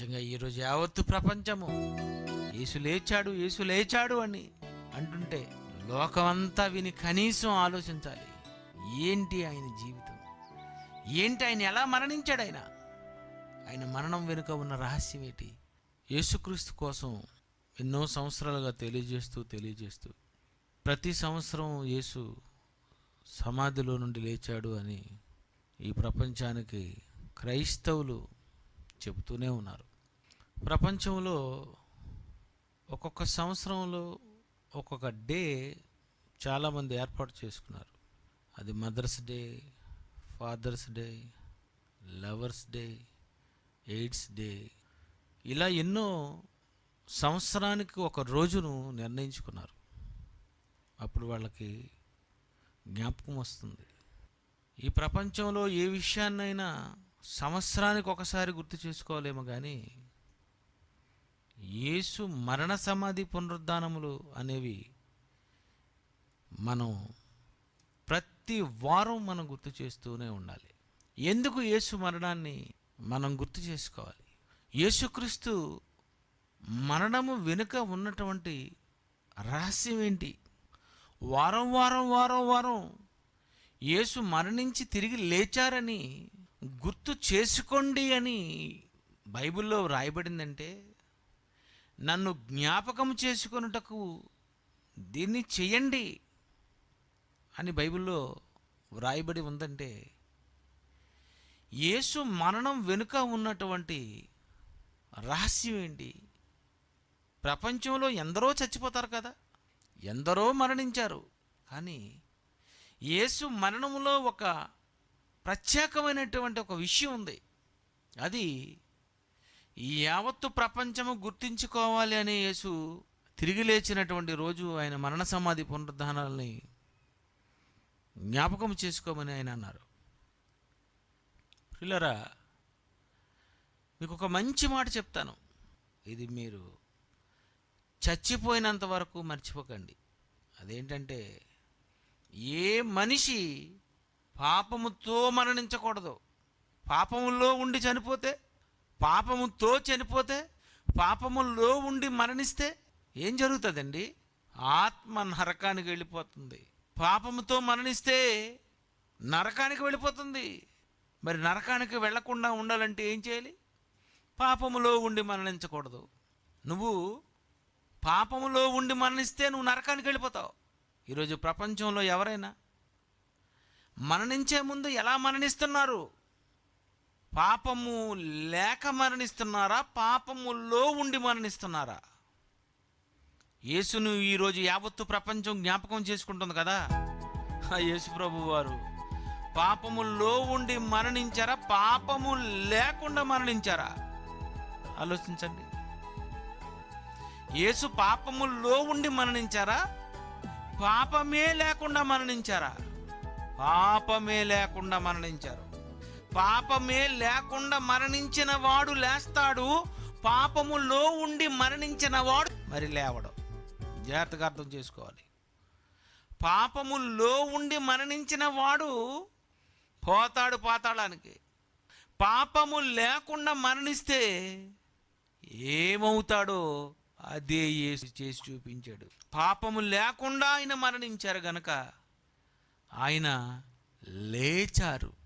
నిజంగా ఈరోజు యావత్తు ప్రపంచము యేసు లేచాడు యేసు లేచాడు అని అంటుంటే లోకమంతా విని కనీసం ఆలోచించాలి. ఏంటి ఆయన జీవితం? ఏంటి ఆయన ఎలా మరణించాడు ఆయన? ఆయన మరణం వెనుక ఉన్న రహస్యం ఏంటి? యేసుక్రీస్తు కోసం ఎన్నో సంవత్సరాలుగా తెలియజేస్తూ తెలియజేస్తూ ప్రతి సంవత్సరం యేసు సమాధిలో నుండి లేచాడు అని ఈ ప్రపంచానికి క్రైస్తవులు చెబుతూనే ఉన్నారు. ప్రపంచంలో ఒక్కొక్క సంవత్సరంలో ఒక్కొక్క డే చాలామంది ఏర్పాటు చేసుకున్నారు. అది mother's day father's day lovers day AIDS day. ఇలా ఎన్నో సంవత్సరానికి ఒక రోజును నిర్ణయించుకున్నారు. అప్పుడు వాళ్ళకి జ్ఞాపకం వస్తుంది. ఈ ప్రపంచంలో ఏ విషయాన్నైనా సంవత్సరానికి ఒకసారి గుర్తు చేసుకోవాలేమో కానీ యేసు మరణ సమాధి పునరుద్ధానములు అనేవి మనం ప్రతి వారం మనం గుర్తు చేస్తూనే ఉండాలి. ఎందుకు యేసు మరణాన్ని మనం గుర్తు చేసుకోవాలి? యేసుక్రీస్తు మరణము వెనుక ఉన్నటువంటి రహస్యం ఏంటి? వారం వారం వారం వారం యేసు మరణించి తిరిగి లేచారని గుర్తు చేసుకోండి అని బైబిల్లో వ్రాయబడిందంటే నన్ను జ్ఞాపకం చేసుకొనుటకు దీన్ని చేయండి అని బైబిల్లో వ్రాయబడి ఉందంటే యేసు మరణం వెనుక ఉన్నటువంటి రహస్యం ఏంటి? ప్రపంచంలో ఎందరో చచ్చిపోతారు కదా ఎందరో మరణించారు కానీ యేసు మరణంలో ఒక ప్రత్యేకమైనటువంటి ఒక విషయం ఉంది. అది యావత్తు ప్రపంచము గుర్తించుకోవాలి అనే యేసు తిరిగి లేచినటువంటి రోజు ఆయన మరణ సమాధి పునరుద్ధానాలని జ్ఞాపకం చేసుకోమని ఆయన అన్నారు. పిల్లరా మీకు ఒక మంచి మాట చెప్తాను. ఇది మీరు చచ్చిపోయినంత వరకు మర్చిపోకండి. అదేంటంటే ఏ మనిషి పాపముతో మరణించకూడదు. పాపములో ఉండి చనిపోతే పాపముతో చనిపోతే పాపములో ఉండి మరణిస్తే ఏం జరుగుతుందండి? ఆత్మ నరకానికి వెళ్ళిపోతుంది. పాపముతో మరణిస్తే నరకానికి వెళ్ళిపోతుంది. మరి నరకానికి వెళ్ళకుండా ఉండాలంటే ఏం చేయాలి? పాపములో ఉండి మరణించకూడదు. నువ్వు పాపములో ఉండి మరణిస్తే నువ్వు నరకానికి వెళ్ళిపోతావు. ఈరోజు ప్రపంచంలో ఎవరైనా మరణించే ముందు ఎలా మరణిస్తున్నారు? పాపము లేక మరణిస్తున్నారా? పాపములో ఉండి మరణిస్తున్నారా? యేసును ఈరోజు యావత్తు ప్రపంచం జ్ఞాపకం చేసుకుంటుంది కదా? ఆ యేసు ప్రభు వారు. పాపములో ఉండి మరణించారా? పాపము లేకుండా మరణించారా? ఆలోచించండి. యేసు పాపములో ఉండి మరణించారా? పాపమే లేకుండా మరణించారా? పాపమే లేకుండా మరణించారు. పాపమే లేకుండా మరణించిన వాడు లేస్తాడు. పాపములో ఉండి మరణించిన వాడు మరి లేవడం. జాగ్రత్తగా అర్థం చేసుకోవాలి. పాపములో ఉండి మరణించిన వాడు పోతాడు పాతాళానికి. పాపము లేకుండా మరణిస్తే ఏమవుతాడో అదే యేసు చేసి చూపించాడు. పాపము లేకుండా ఆయన మరణించారు గనక ఆయన లేచారు.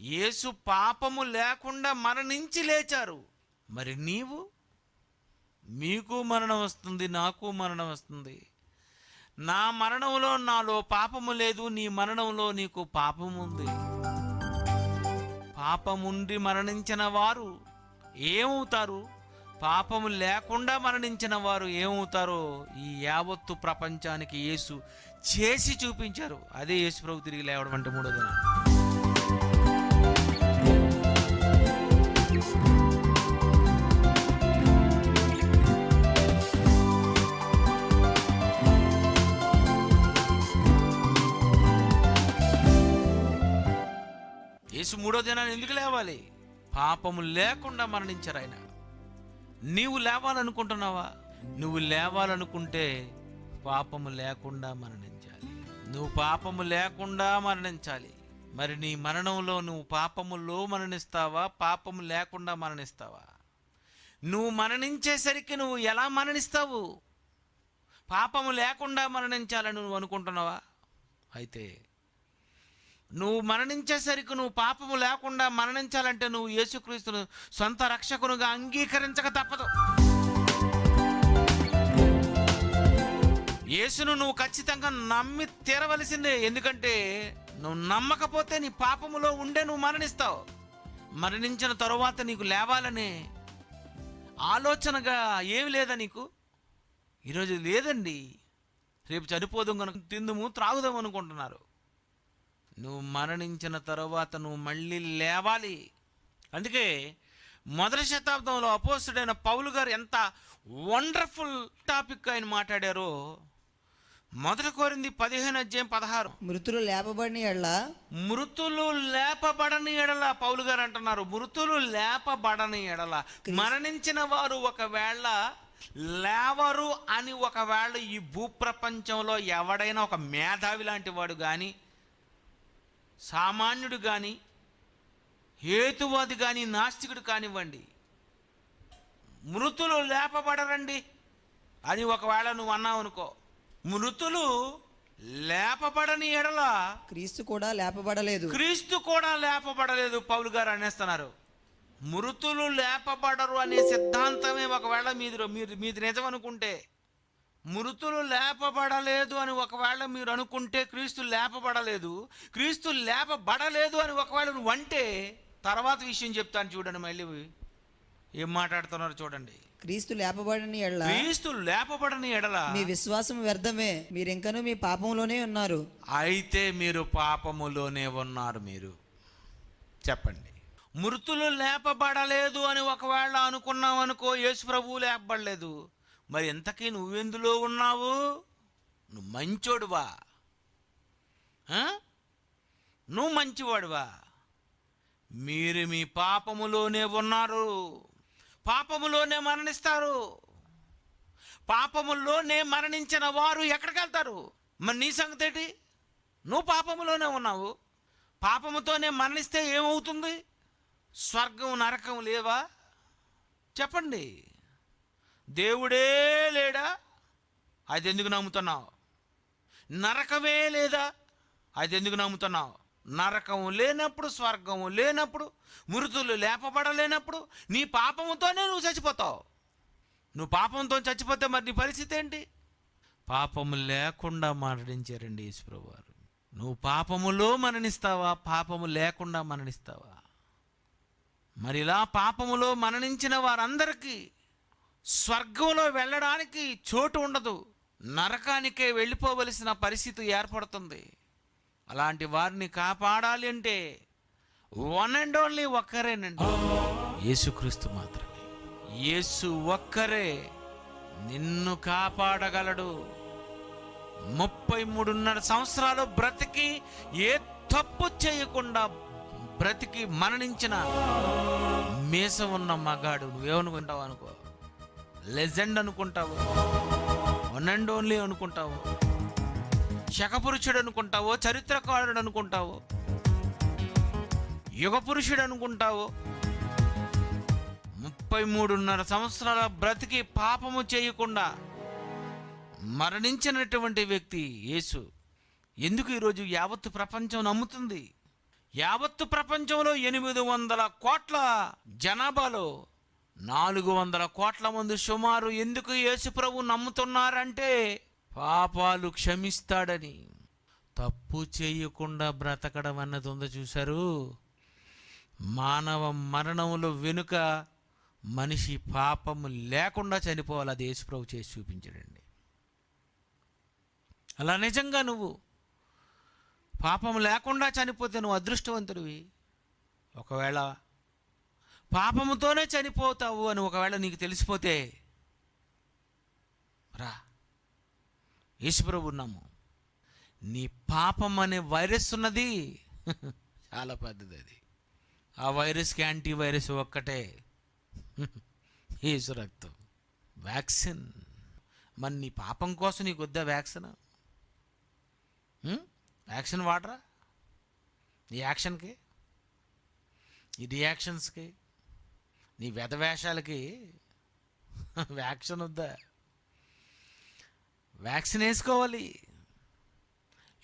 యేసు పాపము లేకుండా మరణించి లేచారు. మరి నీవు? మీకు మరణం వస్తుంది నాకు మరణం వస్తుంది. నా మరణంలో నాలో పాపము లేదు నీ మరణంలో నీకు పాపం ఉంది. పాపముండి మరణించిన వారు ఏమవుతారు? పాపము లేకుండా మరణించిన వారు ఏమవుతారో ఈ యావత్తు ప్రపంచానికి యేసు చేసి చూపించారు. అదే యేసు ప్రభు తిరిగి లేవడం అంటే మూడో దినం. యేసు మూడో దినాన్ని ఎందుకు లేవాలి? పాపము లేకుండా మరణించారు ఆయన. నీవు లేవాలనుకుంటున్నావా? నువ్వు లేవాలనుకుంటే పాపము లేకుండా మరణించాలి. నువ్వు పాపము లేకుండా మరణించాలి. మరి నీ మరణంలో నువ్వు పాపములో మరణిస్తావా పాపము లేకుండా మరణిస్తావా? నువ్వు మరణించేసరికి నువ్వు ఎలా మరణిస్తావు? పాపము లేకుండా మరణించాలని నువ్వు అనుకుంటున్నావా? అయితే నువ్వు మరణించేసరికి నువ్వు పాపము లేకుండా మరణించాలంటే నువ్వు యేసుక్రీస్తును సొంత రక్షకునుగా అంగీకరించక తప్పదు. యేసును నువ్వు ఖచ్చితంగా నమ్మి తీరవలసిందే. ఎందుకంటే నువ్వు నమ్మకపోతే నీ పాపములో ఉండే నువ్వు మరణిస్తావు. మరణించిన తరువాత నీకు లేవాలనే ఆలోచనగా ఏమి లేదా నీకు? ఈరోజు లేదండి. రేపు చనిపోదాం కనుక తిందుము త్రాగుదాం అనుకుంటున్నారు. నువ్వు మరణించిన తరువాత నువ్వు మళ్ళీ లేవాలి. అందుకే మొదటి శతాబ్దంలో అపోసుడైన పౌలు గారు ఎంత వండర్ఫుల్ టాపిక్ ఆయన మాట్లాడారో మొదటి కోరింది పదిహేను అధ్యాయం పదహారు. మృతులు లేపబడిన ఎడ్ల మృతులు లేపబడని ఎడల పౌలు గారు అంటున్నారు. మృతులు లేపబడని ఎడల మరణించిన వారు ఒకవేళ లేవరు అని ఒకవేళ ఈ భూప్రపంచంలో ఎవడైనా ఒక మేధావి లాంటి వాడు కానీ సామాన్యుడు కానీ హేతువాది కానీ నాస్తికుడు కానివ్వండి మృతులు లేపబడరండి అని ఒకవేళ నువ్వు అన్నావు అనుకో మృతులు లేపబడని ఎడల క్రీస్తు కూడా లేపబడలేదు. క్రీస్తు కూడా లేపబడలేదు పౌలు గారు అనేస్తున్నారు. మృతులు లేపబడరు అనే సిద్ధాంతమే ఒకవేళ మీది మీరు మీది నిజం అనుకుంటే. మృతులు లేపబడలేదు అని ఒకవేళ మీరు అనుకుంటే క్రీస్తు లేపబడలేదు. క్రీస్తు లేపబడలేదు అని ఒకవేళ నువ్వు అంటే తర్వాత విషయం చెప్తాను చూడండి మళ్ళీ. ఏం మాట్లాడుతున్నారు చూడండి. క్రీస్తు లేపబడిన ఎడ్ల క్రీస్తు లేపబడని ఎడల మీ విశ్వాసం వ్యర్థమే. మీరు ఇంకనూ మీ పాపంలోనే ఉన్నారు. అయితే మీరు పాపములోనే ఉన్నారు మీరు. చెప్పండి. మృతులు లేపబడలేదు అని ఒకవేళ అనుకున్నావు అనుకో యేసు ప్రభువు లేపబడలేదు. మరి ఇంతకీ నువ్వెందులో ఉన్నావు? నువ్వు మంచోడువా? నువ్వు మంచివాడువా? మీరు మీ పాపములోనే ఉన్నారు. పాపములోనే మరణిస్తారు. పాపములోనే మరణించిన వారు ఎక్కడికి వెళ్తారు మరి నీ సంగతి ఏంటి నువ్వు పాపములోనే ఉన్నావు. పాపముతోనే మరణిస్తే ఏమవుతుంది? స్వర్గం నరకం లేవా? చెప్పండి. దేవుడే లేడా? అది ఎందుకు నమ్ముతున్నావు? నరకమే లేదా? అది ఎందుకు నమ్ముతున్నావు? నరకం లేనప్పుడు స్వర్గము లేనప్పుడు మృతులు లేపబడలేనప్పుడు నీ పాపముతోనే నువ్వు చచ్చిపోతావు. నువ్వు పాపంతో చచ్చిపోతే మరి నీ పరిస్థితి ఏంటి? పాపము లేకుండా మరణించారండి ఈశ్వరు వారు నువ్వు పాపములో మరణిస్తావా? పాపము లేకుండా మరణిస్తావా? మరి ఇలా పాపములో మరణించిన వారందరికీ స్వర్గంలో వెళ్ళడానికి చోటు ఉండదు. నరకానికే వెళ్ళిపోవలసిన పరిస్థితి ఏర్పడుతుంది. అలాంటి వారిని కాపాడాలి అంటే వన్ అండ్ ఓన్లీ ఒక్కరేనండి. యేసుక్రీస్తు మాత్రమే. యేసు ఒక్కరే నిన్ను కాపాడగలడు. ముప్పై మూడున్నర సంవత్సరాలు బ్రతికి ఏ తప్పు చేయకుండా బ్రతికి మరణించిన మీస ఉన్న మగాడు. నువ్వేమనుకుంటావు అనుకో? లెజెండ్ అనుకుంటావు. వన్ అండ్ ఓన్లీ అనుకుంటావు. శకపురుషుడు అనుకుంటావో చరిత్రకారుడు అనుకుంటావో యుగ పురుషుడు అనుకుంటావో ముప్పై మూడున్నర సంవత్సరాల బ్రతికి పాపము చేయకుండా మరణించినటువంటి వ్యక్తి యేసు. ఎందుకు ఈరోజు యావత్తు ప్రపంచం నమ్ముతుంది? యావత్తు ప్రపంచంలో ఎనిమిది వందల కోట్ల జనాభాలో నాలుగు వందల కోట్ల మంది సుమారు ఎందుకు యేసు ప్రభు నమ్ముతున్నారంటే పాపాలు క్షమిస్తాడని. తప్పు చేయకుండా బ్రతకడం అన్నది ఉందో చూశారు. మానవ మరణముల వెనుక మనిషి పాపము లేకుండా చనిపోవాలి. అది యేసుప్రభు చేసి చూపించాడండి. అలా నిజంగా నువ్వు పాపం లేకుండా చనిపోతే నువ్వు అదృష్టవంతుడివి. ఒకవేళ పాపముతోనే చనిపోతావు అని ఒకవేళ నీకు తెలిసిపోతే యేసుప్రభు ఉన్నాము నీ పాపం అనే వైరస్ ఉన్నది. చాలా పెద్దది అది. ఆ వైరస్కి యాంటీ వైరస్ ఒక్కటే. యేసు రక్తం. వ్యాక్సిన్. మరి నీ పాపం కోసం నీకు వద్దా వ్యాక్సిన్? వ్యాక్సిన్ వాడరా? నీ యాక్షన్కి? ఈ రియాక్షన్స్కి? నీ వ్యధవేషాలకి వ్యాక్సిన్ వద్దా? వ్యాక్సిన్ వేసుకోవాలి.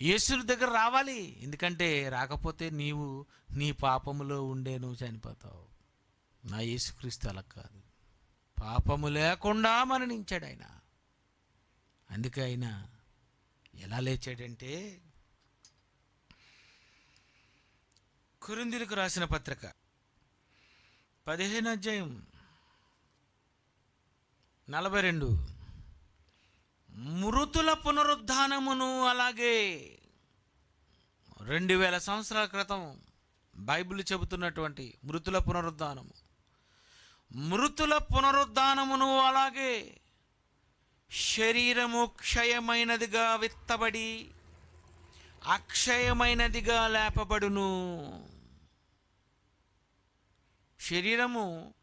యేసుని దగ్గర రావాలి. ఎందుకంటే రాకపోతే నీవు నీ పాపములో ఉండే నువ్వు చనిపోతావు. నా యేసుక్రీస్తు అలా కాదు. పాపము లేకుండా మరణించాడు ఆయన. అందుకే ఆయన ఎలా లేచాడంటే కురిందులకు రాసిన పత్రిక పదిహేను అధ్యాయం నలభై రెండు. మృతుల పునరుద్ధానమును అలాగే రెండు వేల సంవత్సరాల క్రితం బైబిల్ చెబుతున్నటువంటి మృతుల పునరుద్ధానము. మృతుల పునరుద్ధానమును అలాగే శరీరము క్షయమైనదిగా విత్తబడి అక్షయమైనదిగా లేపబడును. శరీరము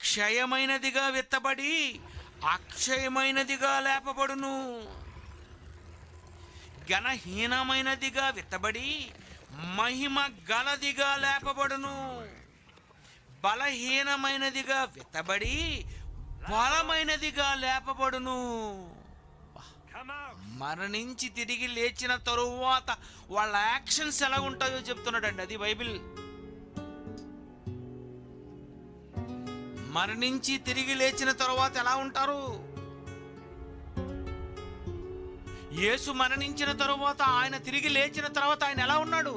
క్షయమైనదిగా విత్తబడి అక్షయమైనదిగా లేపబడును. ఘనహీనమైనదిగా విత్తబడి మహిమ గలదిగా లేపబడును. బలహీనమైనదిగా విత్తబడి బలమైనదిగా లేపబడును. మరణించి తిరిగి లేచిన తరువాత వాళ్ళ యాక్షన్స్ ఎలా ఉంటాయో చెప్తున్నాడండి అది బైబిల్. మరణించి తిరిగి లేచిన తరువాత ఎలా ఉంటారు? యేసు మరణించిన తరువాత ఆయన తిరిగి లేచిన తర్వాత ఆయన ఎలా ఉన్నాడు?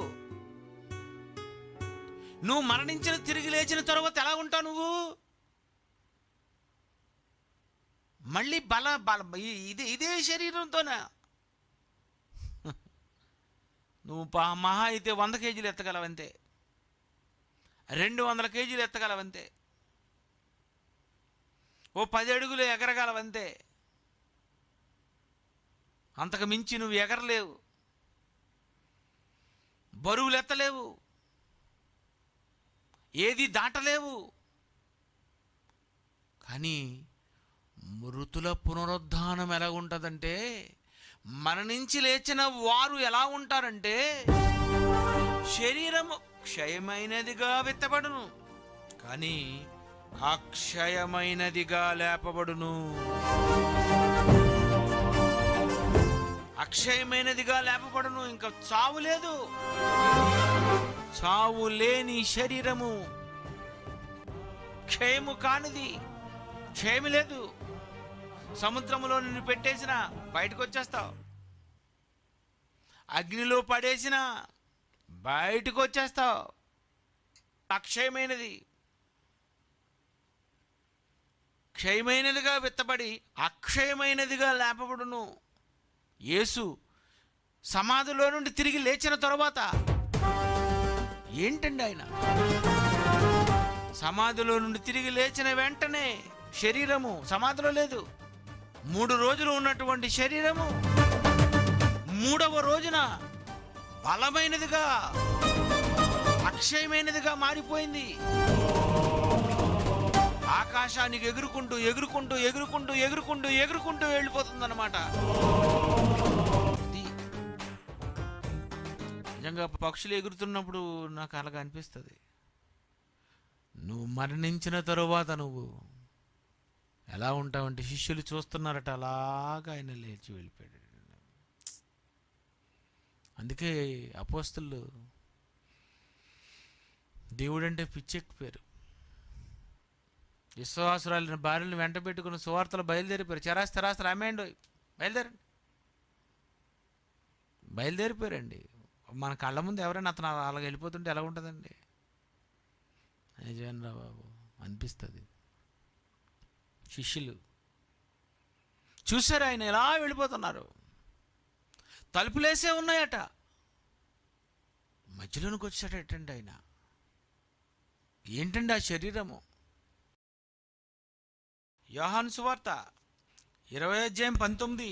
నువ్వు మరణించిన తిరిగి లేచిన తర్వాత ఎలా ఉంటావు నువ్వు? మళ్ళీ బల బల ఇదే ఇదే శరీరంతోనే? నువ్వు మహా అయితే వంద కేజీలు ఎత్తగలవంతే. రెండు వందల కేజీలు ఎత్తగలవంతే. ఓ పది అడుగులు ఎగరగలవంతే. అంతకు మించి నువ్వు ఎగరలేవు. బరువులు ఎత్తలేవు ఏది దాటలేవు. కానీ మృతుల పునరుద్ధానం ఎలా ఉంటుందంటే మరణించి లేచిన వారు ఎలా ఉంటారంటే శరీరము క్షయమైనదిగా విత్తబడును. కానీ అక్షయమైనదిగా లేపబడును. అక్షయమైనదిగా లేపబడును. ఇంకా చావు లేదు. చావు లేని శరీరము క్షయము కానిది. క్షయము లేదు. సముద్రములో నిన్ను పెట్టేసిన బయటకు వచ్చేస్తావు. అగ్నిలో పడేసిన బయటకు వచ్చేస్తావు. అక్షయమైనది. క్షయమైనదిగా విత్తబడి అక్షయమైనదిగా లేపబడును. యేసు సమాధిలో నుండి తిరిగి లేచిన తరువాత ఏంటండి ఆయన? సమాధిలో నుండి తిరిగి లేచిన వెంటనే శరీరము సమాధిలో లేదు. మూడు రోజులు ఉన్నటువంటి శరీరము మూడవ రోజున బలమైనదిగా అక్షయమైనదిగా మారిపోయింది. ఆకాశానికి ఎగురుకుంటూ ఎగురుకుంటూ ఎగురుకుంటూ ఎగురుకుంటూ ఎగురుకుంటూ వెళ్ళిపోతుంది అనమాట నిజంగా పక్షులు ఎగురుతున్నప్పుడు నాకు అలాగా అనిపిస్తుంది. నువ్వు మరణించిన తరువాత నువ్వు ఎలా ఉంటావంటే శిష్యులు చూస్తున్నారట అలాగా ఆయన లేచి వెళ్ళిపోయాడు. అందుకే అపోస్తులు దేవుడంటే పిచ్చెక్కిపోయారు. విశ్వాసురాలిన భార్యను వెంట పెట్టుకుని సువార్తలు బయలుదేరిపోయారు. చరాస్తి తెరాస్తి అమ్మేయండి బయలుదేరండి. బయలుదేరిపోయారండి. మన కళ్ళ ముందు ఎవరైనా అతను అలా అలాగ వెళ్ళిపోతుంటే ఎలా ఉంటుందండి? నిజమేనరా బాబు అనిపిస్తుంది. శిష్యులు. చూసారు ఆయన ఎలా వెళ్ళిపోతున్నారు? తలుపులేసే ఉన్నాయట. మధ్యలోనికి వచ్చాడటండి ఆయన. ఏంటండి ఆ శరీరము? యోహాను సువార్త ఇరవై అధ్యాయం పంతొమ్మిది.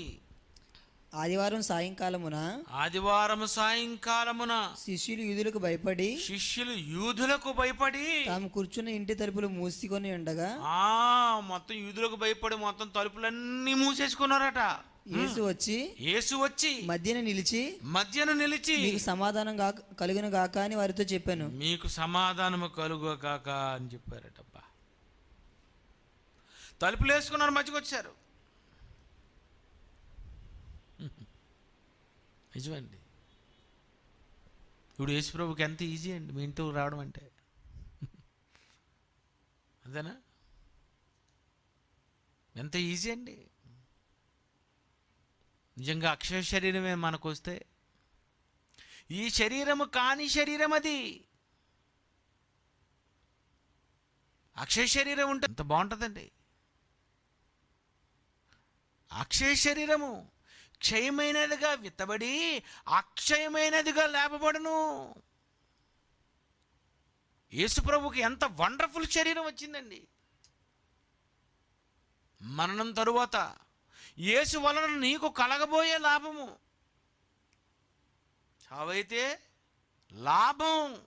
ఆదివారం సాయంకాలమున ఆదివారం సాయంకాలమున శిష్యులు యూదులకు భయపడి శిష్యులు యూదులకు భయపడి తాము కూర్చున్న ఇంటి తలుపులు మూసుకొని ఉండగా ఆ మొత్తం యూదులకు భయపడి మొత్తం తలుపులన్నీ మూసేసుకున్నారట. యేసు వచ్చి యేసు వచ్చి మధ్యన నిలిచి మధ్యను నిలిచి మీకు సమాధానం గాక కలుగును గాక అని వారితో చెప్పాను. మీకు సమాధానము కలుగకాక అని చెప్పారటబ్బా తలుపులు వేసుకున్నారు మధ్యకి వచ్చారు నిజమండి. ఇప్పుడు యేసుప్రభుకి ఎంత ఈజీ అండి మీ ఇంటికి రావడం అంటే. అంతేనా? ఎంత ఈజీ అండి. నిజంగా అక్షయ శరీరమే మనకు వస్తే ఈ శరీరము కాని శరీరం అది. అక్షయ శరీరం ఉంటే ఎంత బాగుంటుందండి. అక్షయ శరీరము. క్షయమైనదిగా విత్తబడి అక్షయమైనదిగా లేపబడును. యేసుప్రభుకి ఎంత వండర్ఫుల్ శరీరం వచ్చిందండి. మరణం తరువాత యేసు వలన నీకు కలగబోయే లాభము. చావైతే లాభం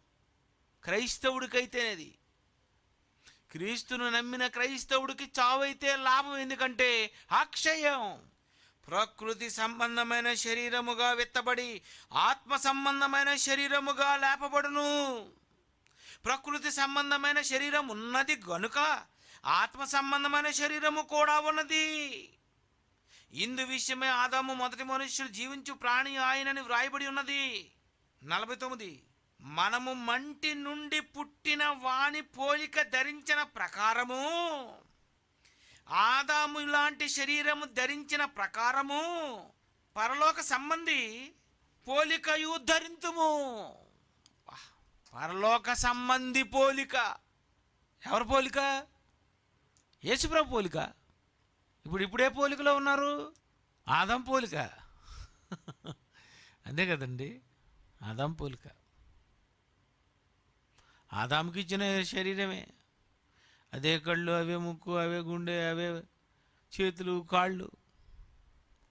క్రైస్తవుడికైతేనేది. క్రీస్తును నమ్మిన క్రైస్తవుడికి చావైతే లాభం ఎందుకంటే అక్షయం. ప్రకృతి సంబంధమైన శరీరముగా విత్తబడి ఆత్మ సంబంధమైన శరీరముగా లేపబడును. ప్రకృతి సంబంధమైన శరీరం ఉన్నది గనుక ఆత్మ సంబంధమైన శరీరము కూడా ఉన్నది. ఇందు విషయమే ఆదాము మొదటి మనుష్యుడు జీవించు ప్రాణి ఆయనని వ్రాయబడి ఉన్నది. నలభై తొమ్మిది. మనము మంటి నుండి పుట్టిన వాని పోలిక ధరించిన ప్రకారము. ఆదాము లాంటి శరీరము ధరించిన ప్రకారము. పరలోక సంబంధి పోలికయు ధరింతుము. పరలోక సంబంధి పోలిక. ఎవరి పోలిక? యేసుప్రభు పోలిక. ఇప్పుడు ఇప్పుడే పోలికలో ఉన్నారు? ఆదం పోలిక. అంతే కదండి. ఆదం పోలిక. ఆదాముకి ఇచ్చిన శరీరమే. అదే కళ్ళు అవే ముక్కు అవే గుండె అవే చేతులు కాళ్ళు.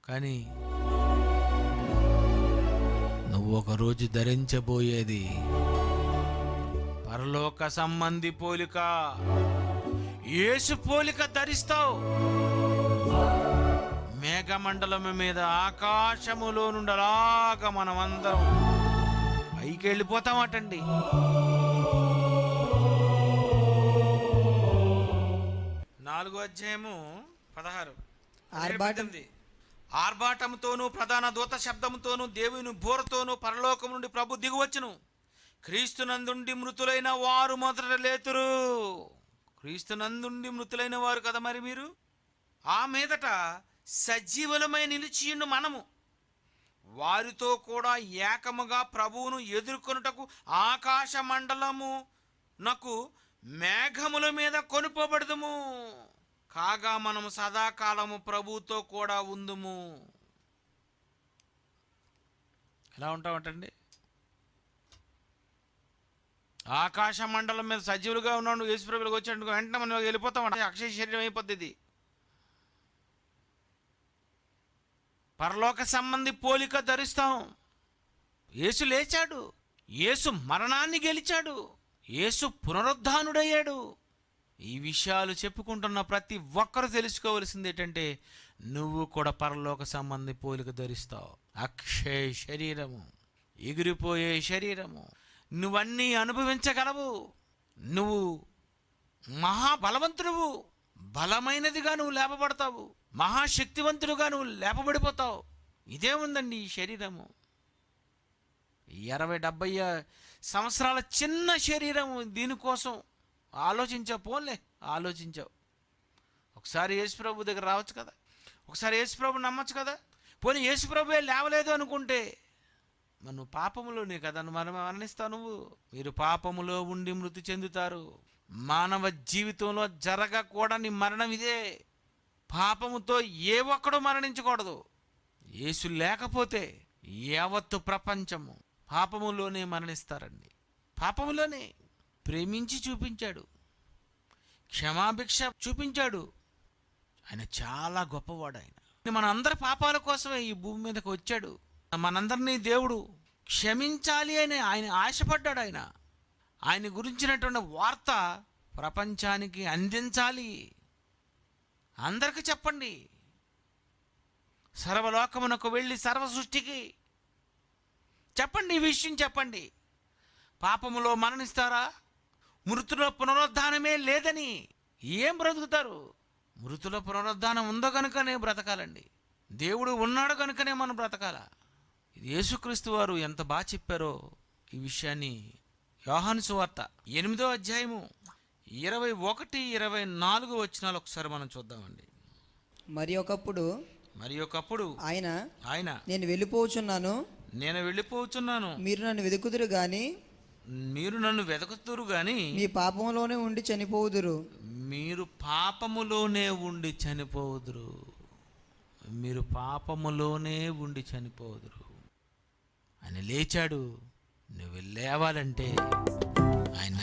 కానీ నువ్వు ఒకరోజు ధరించబోయేది పరలోక సంబంధి పోలిక. యేసు పోలిక ధరిస్తావు. మేఘమండలం మీద ఆకాశములో నుండి అలాగా మనమందరం పైకి వెళ్ళిపోతామటండి నాలుగో అధ్యాయము పదహారు. ఆర్భాటం. పద్దెనిమిది. ఆర్భాటముతోనూ ప్రధాన దూత శబ్దముతోనూ దేవుని బోరతోనూ పరలోకం నుండి ప్రభు దిగువచ్చును. క్రీస్తునందుండి మృతులైన వారు మొదట లేతురు. క్రీస్తునందుండి మృతులైన వారు కదా మరి మీరు? ఆ మీదట సజీవులమై నిలిచియుండు మనము. వారితో కూడా ఏకముగా ప్రభువును ఎదుర్కొనుటకు ఆకాశ మండలము నకు మేఘముల మీద కొనుపబడదుము. కాగా మనము సదాకాలము ప్రభుతో కూడా ఉందుము. ఎలా ఉంటామంటండి? ఆకాశ మండలం మీద సజీవులుగా ఉన్నాడు యేసుప్రభులకు వచ్చాడు వెంటనే మనం వెళ్ళిపోతాం అక్షయ శరీరం అయిపోద్ది పరలోక సంబంధి పోలిక ధరిస్తాం. యేసు లేచాడు. యేసు మరణాన్ని గెలిచాడు. యేసు పునరుద్ధానుడయ్యాడు. ఈ విషయాలు చెప్పుకుంటున్న ప్రతి ఒక్కరు తెలుసుకోవలసింది ఏంటంటే నువ్వు కూడా పరలోక సంబంధి పోలిక ధరిస్తావు. అక్షయ శరీరము ఎగిరిపోయే శరీరము నువ్వన్నీ అనుభవించగలవు. నువ్వు మహాబలవంతుడువు బలమైనదిగా నువ్వు లేపబడతావు. మహాశక్తివంతుడుగా నువ్వు లేపబడిపోతావు. ఇదే ఉందండి ఈ శరీరము. ఇరవై డెబ్బై సంవత్సరాల చిన్న శరీరము దీనికోసం. ఆలోచించావు పోన్లే ఆలోచించావు ఒకసారి యేసుప్రభు దగ్గర రావచ్చు కదా. ఒకసారి యేసుప్రభు నమ్మచ్చు కదా. పోనీ యేసుప్రభువే లేవలేదు అనుకుంటే మరి నువ్వు పాపములోనే కదా. మనం మరణిస్తావు నువ్వు. మీరు పాపములో ఉండి మృతి చెందుతారు. మానవ జీవితంలో జరగకూడని మరణం ఇదే. పాపముతో ఏ ఒక్కడు మరణించకూడదు. యేసు లేకపోతే యావత్తు ప్రపంచము పాపములోనే మరణిస్తారండి. పాపములోనే. ప్రేమించి చూపించాడు. క్షమాభిక్ష చూపించాడు. ఆయన చాలా గొప్పవాడు ఆయన మన అందరి పాపాల కోసమే ఈ భూమి మీదకి వచ్చాడు. మనందరినీ దేవుడు క్షమించాలి అని ఆయన ఆశపడ్డాడు ఆయన ఆయన గురించినటువంటి వార్త ప్రపంచానికి అందించాలి. అందరికీ చెప్పండి. సర్వలోకమునకు వెళ్ళి సర్వ సృష్టికి చెప్పండి ఈ విషయం చెప్పండి. పాపములో మరణిస్తారా? మృతుల పునరుద్ధానమే లేదని ఏం బ్రతుకుతారు? మృతుల పునరుద్ధానం ఉందో కనుకనే బ్రతకాలండి. దేవుడు ఉన్నాడు కనుకనే మనం బ్రతకాల. ఇది యేసుక్రీస్తు వారు ఎంత బాగా చెప్పారో ఈ విషయాన్ని యోహాను సువార్త ఎనిమిదో అధ్యాయము ఇరవై ఒకటి ఇరవై నాలుగు వచ్చినాలు ఒకసారి మనం చూద్దామండి. మరి ఒకప్పుడు మరి ఒకప్పుడు ఆయన ఆయన నేను వెళ్ళిపోచున్నాను. నేను వెళ్ళిపోతున్నాను మీరు నన్ను వెతుకుదురు గాని మీరు నన్ను వెతకుతురు గాని మీ పాపంలోనే ఉండి చనిపోదురు మీరు పాపములోనే ఉండి చనిపోదురు మీరు పాపములోనే ఉండి చనిపోదురు ఆయన లేచాడు. నువ్వు లేవాలంటే ఆయన